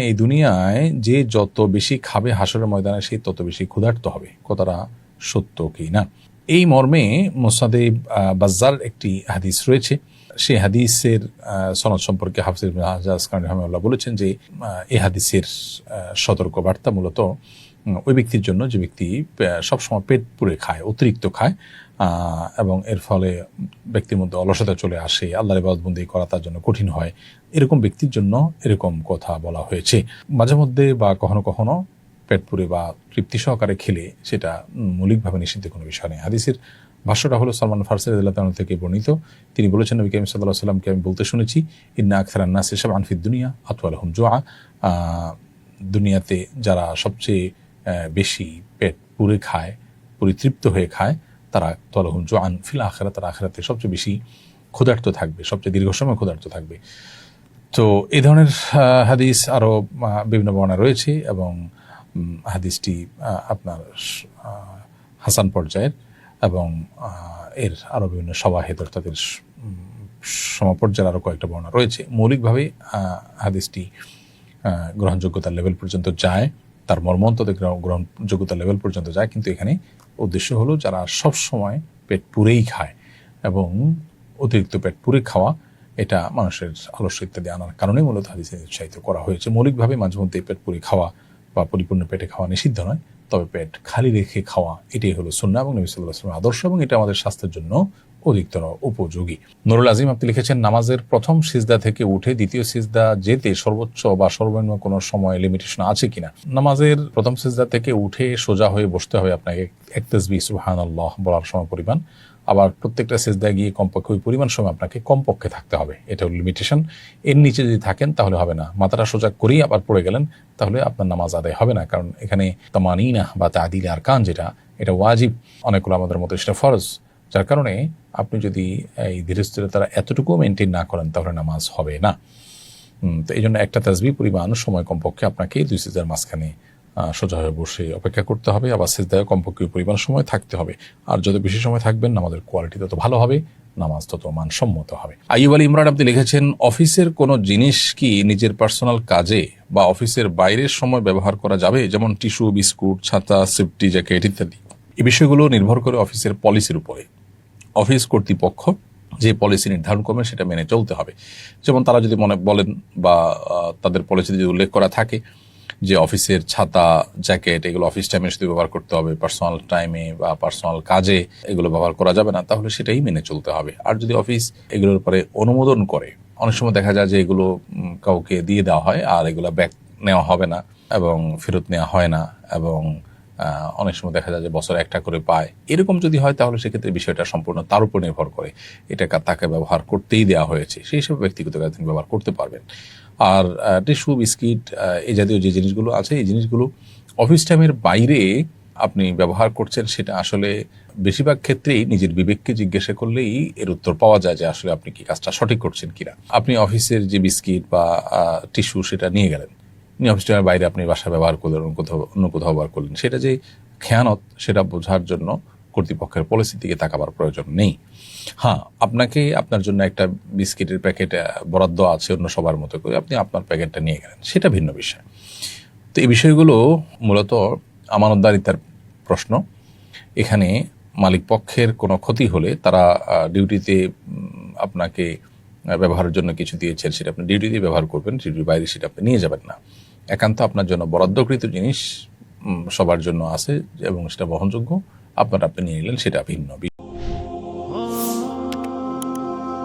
এই দুনিয়ায় যে যত বেশি খাবে হাসরের ময়দানে, সে তত বেশি ক্ষুধার্ত হবে। কথাটা সত্য কি না? এই মর্মে মোসাদে বাজ্জার একটি হাদিস রয়েছে। সেই হাদিসের সনদ সম্পর্কে হাফিজ হাজাজ খান বলেছেন যে এ হাদিসের সতর্কবার্তা মূলত ওই ব্যক্তির জন্য যে ব্যক্তি সবসময় পেট পুড়ে খায়, অতিরিক্ত খায় এবং এর ফলে ব্যক্তির মধ্যে অলসতা চলে আসে, আল্লাহর ইবাদতবন্দি করা তার জন্য কঠিন হয়, এরকম ব্যক্তির জন্য এরকম কথা বলা হয়েছে। মাঝে মধ্যে বা কখনো কখনো পেট পুড়ে বা তৃপ্তি সহকারে খেলে সেটা মৌলিকভাবে নিষিদ্ধ কোনো বিষয় নেই হাদিসের ভাষ্যটা হলো সালমান ফার্সের রাদিয়াল্লাহু থেকে বর্ণিত। তিনি বলেছেন, নবী সাল্লাল্লাহু আলাইহি সাল্লামকে আমি বলতে শুনেছি, ইন্না আকসার নাস এসব আনফিদ দুনিয়া আতওয়ালাহুম জোয়া দুনিয়াতে যারা সবচেয়ে বেশি পেট পুড়ে খায়, পরিতৃপ্ত হয়ে খায়, তারা তলহুম জোয়ান ফিল আখেরা তারা আখেরাতে সবচেয়ে বেশি ক্ষুধার্ত থাকবে, সবচেয়ে দীর্ঘ সময় ক্ষুধার্ত থাকবে। তো এই ধরনের হাদিস আরও বিভিন্ন বর্ণনা রয়েছে এবং হাদিসটি আপনার হাসান পর্যায়ের এবং এর আরও বিভিন্ন সবাহেদ অর্থাৎ এর সমপর্যায়ের আরও কয়েকটা বর্ণনা রয়েছে। মৌলিকভাবে হাদিসটি গ্রহণযোগ্যতার লেভেল পর্যন্ত যায়। তার মর্মন্তদের গ্রহ- গ্রহণযোগ্যতার লেভেল পর্যন্ত যায়, কিন্তু এখানে উদ্দেশ্য হলো যারা সব সময় পেট পুরেই খায় এবং অতিরিক্ত পেট পুরে খাওয়া, এটা মানুষের আলস্য ইত্যাদি আনার কারণে মূলত হাদিসে উৎসাহিত করা হয়েছে। মৌলিকভাবে মাঝে মধ্যে পেট পুরে খাওয়া বা পরিপূর্ণ পেটে খাওয়া নিষিদ্ধ নয়, তবে পেট খালি রেখে খাওয়া, এটাই হলো সুন্না এবং নবী সাল্লাহ আসলামের আদর্শ এবং এটা আমাদের স্বাস্থ্যের জন্য অধিকতর উপযোগী। নুরুল আজিম, আপনি লিখেছেন, নামাজের প্রথম সিজদা থেকে উঠে দ্বিতীয় সিজদা যেতে সর্বোচ্চ বা সর্বনিম্ন কোনো সময় লিমিটেশন আছে কিনা? নামাজের প্রথম সিজদা থেকে উঠে সোজা হয়ে বসতে হবে আপনাকে। এক তসবি সুহান আল্লাহ বলার সময় পরিমাণ। আবার প্রত্যেকটা সিজদায় গিয়ে কমপক্ষে ওই পরিমাণ সময় আপনাকে কমপক্ষে থাকতে হবে। এটা লিমিটেশন এর নিচে যদি থাকেন, তাহলে হবে না। মাথাটা সোজা করেই আবার পড়ে গেলেন, তাহলে আপনার নামাজ আদায় হবে না। কারণ এখানে তামানিনা বা তাদিল আর কান যেটা, এটা ওয়াজিব। অনেকগুলো আমাদের মতো সেটা ফরজ। যার কারণে আপনি যদি এই ধীরস্থিরতারা এতটুকুও মেনটেন না করেন, তাহলে নামাজ হবে না। তো এই জন্য একটা তাজবি পরিমাণ সময় কমপক্ষে আপনাকে দুই সিজার মাঝখানে সোজা হয়ে বসে অপেক্ষা করতে হবে। আবার সিজদায় কমপক্ষে পরিমাণ সময় থাকতে হবে। আর যত বেশি সময় থাকবেন আমাদের কোয়ালিটি তত ভালো হবে, নামাজ তত মানসম্মত হবে। আইব আলী ইমরান আপনি লিখেছেন, অফিসের কোনো জিনিস কি নিজের পার্সোনাল কাজে বা অফিসের বাইরের সময় ব্যবহার করা যাবে? যেমন টিস্যু, বিস্কুট, ছাতা, সেফটি, জ্যাকেট, ইত্যাদি। এই বিষয়গুলো নির্ভর করে অফিসের পলিসির উপরে। অফিস কর্তৃপক্ষ যে পলিসি নির্ধারণ করবেন সেটা মেনে চলতে হবে। যেমন তারা যদি মনে বলেন বা তাদের পলিসিতে যদি উল্লেখ করা থাকে যে অফিসের ছাতা, জ্যাকেট এগুলো অফিস টাইমে শুধু ব্যবহার করতে হবে, পার্সোনাল টাইমে বা পার্সোনাল কাজে এগুলো ব্যবহার করা যাবে না, তাহলে সেটাই মেনে চলতে হবে। আর যদি অফিস এগুলোর পরে অনুমোদন করে, অনেক সময় দেখা যায় যে এগুলো কাউকে দিয়ে দেওয়া হয় আর এগুলো ব্যাক নেওয়া হবে না এবং ফেরত নেওয়া হয় না এবং অনেক সময় দেখা যায় যে বছরে একটা করে পায়। এরকম যদি হয় তাহলে সেক্ষেত্রে বিষয়টা সম্পূর্ণ তার উপর নির্ভর করে। এটা তাকে ব্যবহার করতেই দেওয়া হয়েছে। সেই সব ব্যক্তিগত কাজে তিনি ব্যবহার করতে পারবেন। আর টিস্যু, বিস্কিট এই জাতীয় যে জিনিসগুলো আছে, এই জিনিসগুলো অফিস টাইমের বাইরে আপনি ব্যবহার করছেন, সেটা আসলে বেশিরভাগ ক্ষেত্রেই নিজের বিবেককে জিজ্ঞাসা করলেই এর উত্তর পাওয়া যায় যে আসলে আপনি কি কাজটা সঠিক করছেন কিনা। আপনি অফিসের যে বিস্কিট বা টিস্যু সেটা নিয়ে গেলেন। আপনি অফিস টাইমের বাইরে আপনি বাসা ব্যবহার করলেন, অন্য কোথাও অন্য কোথাও ব্যবহার করলেন। সেটা যে খেয়ানত, সেটা বোঝার জন্য কর্তৃপক্ষের পলিসির দিকে তাকাবার প্রয়োজন নেই। হ্যাঁ আপনাকে আপনার জন্য একটা বিস্কিটের প্যাকেট বরাদ্দ আছে অন্য সবার মতো করে, আপনি আপনার প্যাকেটটা নিয়ে গেলেন। সেটা ভিন্ন বিষয়। তো এই বিষয়গুলো মূলত আমানতদারিতার প্রশ্ন। এখানে মালিক পক্ষের কোনো ক্ষতি হলে তারা ডিউটিতে আপনাকে ব্যবহারের জন্য কিছু দিয়েছেন, সেটা আপনি ডিউটিতে ব্যবহার করবেন ডিউটির বাইরে সেটা আপনি নিয়ে যাবেন না। একান্ত আপনার জন্য বরাদ্দকৃত জিনিস সবার জন্য আছে এবং সেটা বহনযোগ্য। আপনার আপনি নিয়ে নিলেন, সেটা ভিন্ন।